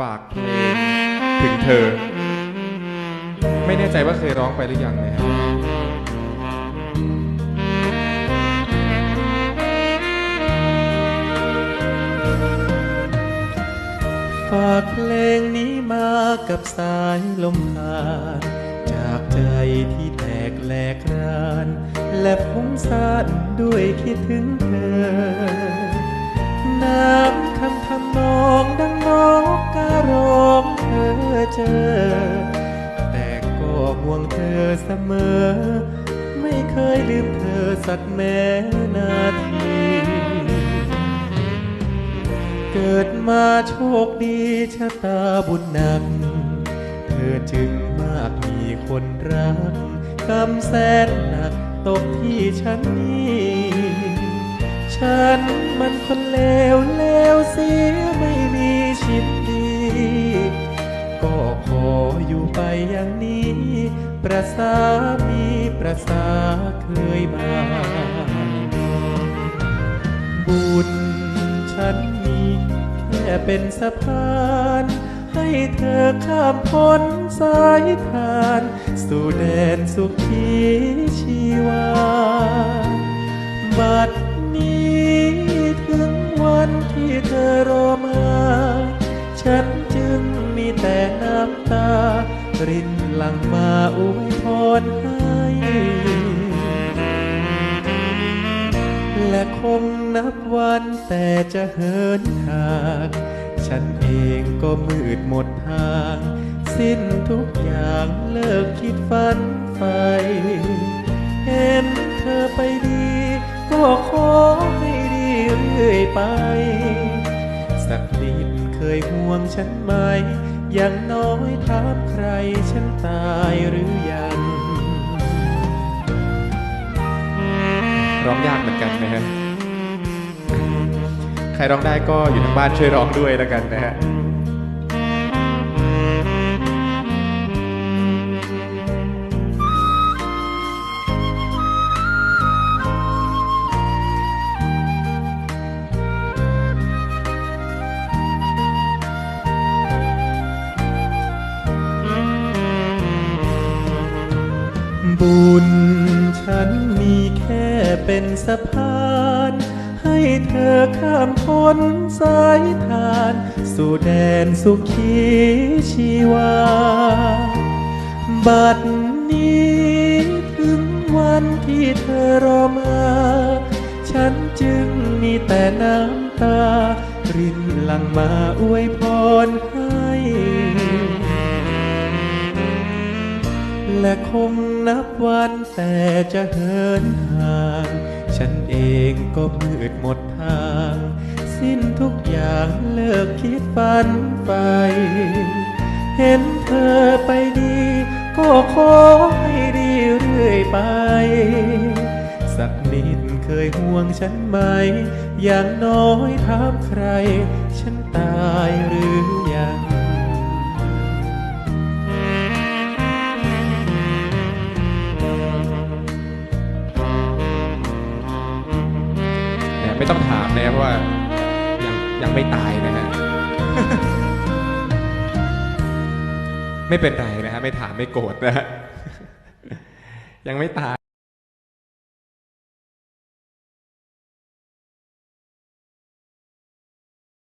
ฝากเพลงถึงเธอ ไม่แน่ใจว่าเคยร้องไปหรือยังนะครับฝากเพลงนี้มากับสายลมผ่านจากใจที่แตกแหลกราน และพงสานด้วยคิดถึงเธอ น้ำคำทำนองดังนกการ้อง เจอ แต่ก็ห่วงเธอเสมอ ไม่เคยลืมเธอสักแม้นาที เกิดมาโชคดีชะตาบุญหนัก เธอจึงมากมีคนรักกำแสนหนักตกที่ฉันนี้ฉันมันคนเลวเลวเสียไม่มีชิด ไปอย่างนี้ ประสามีประสาเคยมา บุญฉันมีแค่เป็นสะพาน ให้เธอข้ามพ้นสายทาน สู่แดนสุขีชีวา บัดนี้ถึงวันที่เธอรอมา ฉันจึงมีแต่น้ำตา รินหลังมาอวยพรให้ และคงนับวันแต่จะเหินห่าง ฉันเองก็มืดหมดทาง สิ้นทุกอย่างเลิกคิดฝันไฟเห็นเธอไปดี ก็ขอให้ดีเรื่อยไป สักนิดเคยห่วงฉันไหม อย่างน้อยถามใครฉันตายหรือยังร้องยากเหมือนกันนะฮะ ใครร้องได้ก็อยู่ทางบ้านช่วยร้องด้วยแล้วกันนะฮะ บุญ ฉันมีแค่เป็นสะพาน ให้เธอข้ามพ้นสายทาน สู่แดนสุขีชีวา บัดนี้ถึงวันที่เธอรอมา ฉันจึงมีแต่น้ำตา รินหลังมาอวยพรใและคงนับวันแต่จะเหินห่าง ฉันเองก็มืดหมดทาง สิ้นทุกอย่างเลิกคิดฝันไป เห็นเธอไปดี ก็ขอให้ดีเรื่อยไป สักนิดเคยห่วงฉันไหม อย่างน้อยถามใคร ฉันตายหรือ ไม่ต้องถามนะครับเพราะว่ายังยังไม่ตายนะฮะไม่เป็นไรนะฮะไม่ถามไม่โกรธนะฮะยังไม่ตาย